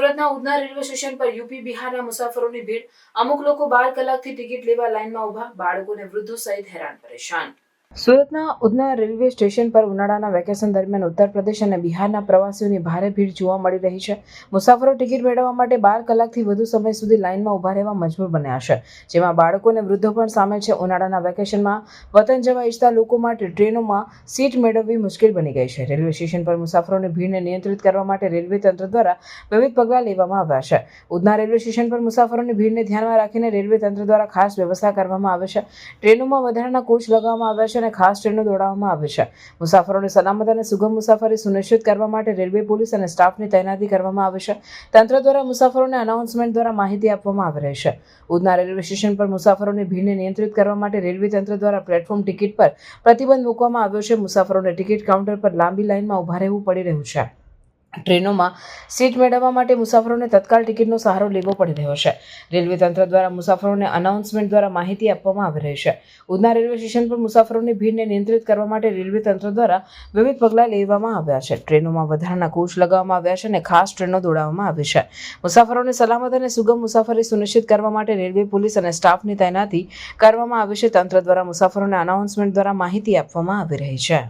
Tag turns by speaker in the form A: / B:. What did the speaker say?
A: સુરતના Udhna railway station પર UP, બિહારના મુસાફરોની ભીડ. અમુક લોકો બાર કલાકથી ટિકિટ લેવા લાઇનમાં ઊભા બાળકો અને વૃદ્ધો સહિત હેરાન પરેશાન. સુરતના ઉધના રેલવે સ્ટેશન પર ઉનાળાના વેકેશન દરમિયાન ઉત્તર પ્રદેશ અને બિહારના પ્રવાસીઓની ભારે ભીડ જોવા મળી રહી છે. મુસાફરો ટિકિટ મેળવવા માટે બાર કલાકથી વધુ સમય સુધી લાઇનમાં ઊભા રહેવા મજબૂર બન્યા છે. જેમાં બાળકો અને વૃદ્ધો પણ સામેલ છે. ઉનાળાના વેકેશનમાં વતન જવા ઈચ્છતા લોકો માટે ટ્રેનોમાં સીટ મેળવવી મુશ્કેલ બની ગઈ છે. રેલવે સ્ટેશન પર મુસાફરોની ભીડને નિયંત્રિત કરવા માટે રેલવે તંત્ર દ્વારા વિવિધ પગલાં લેવામાં આવ્યા છે. ઉધના રેલવે સ્ટેશન પર મુસાફરોની ભીડને ધ્યાનમાં રાખીને રેલવે તંત્ર દ્વારા ખાસ વ્યવસ્થા કરવામાં આવે છે. ટ્રેનોમાં વધારાના કોચ લગાવવામાં આવ્યા અને ખાસ ટ્રેનો દોડાવવામાં આવે છે. મુસાફરોની સલામત અને સુગમ મુસાફરી સુનિશ્ચિત કરવા માટે રેલવે, પોલીસ અને સ્ટાફની તૈનાતી કરવામાં આવે છે. તંત્ર દ્વારા મુસાફરોને અનાઉન્સમેન્ટ દ્વારા માહિતી આપવામાં આવી રહી છે. ઉધના રેલવે સ્ટેશન પર મુસાફરોની ભીડને નિયંત્રિત કરવા માટે રેલવે તંત્ર દ્વારા પ્લેટફોર્મ ટિકિટ પર પ્રતિબંધ મૂકવામાં આવ્યો છે. મુસાફરોને ટિકિટ કાઉન્ટર પર લાંબી લાઇનમાં ઊભા રહેવું પડી રહ્યું છે. ટ્રેનોમાં સીટ મેળવવા માટે મુસાફરોને તત્કાલ ટિકિટનો સહારો લેવો પડી રહ્યો છે. રેલવે તંત્ર દ્વારા મુસાફરોને અનાઉન્સમેન્ટ દ્વારા માહિતી આપવામાં આવી રહી છે. ઉધના રેલવે સ્ટેશન પર મુસાફરોની ભીડને નિયંત્રિત કરવા માટે રેલવે તંત્ર દ્વારા વિવિધ પગલાં લેવામાં આવ્યા છે. ટ્રેનોમાં વધારાના કોચ લગાવવામાં આવ્યા છે અને ખાસ ટ્રેનો દોડાવવામાં આવી છે. મુસાફરોને સલામત અને સુગમ મુસાફરી સુનિશ્ચિત કરવા માટે રેલવે, પોલીસ અને સ્ટાફની તૈનાતી કરવામાં આવી છે. તંત્ર દ્વારા મુસાફરોને અનાઉન્સમેન્ટ દ્વારા માહિતી આપવામાં આવી રહી છે.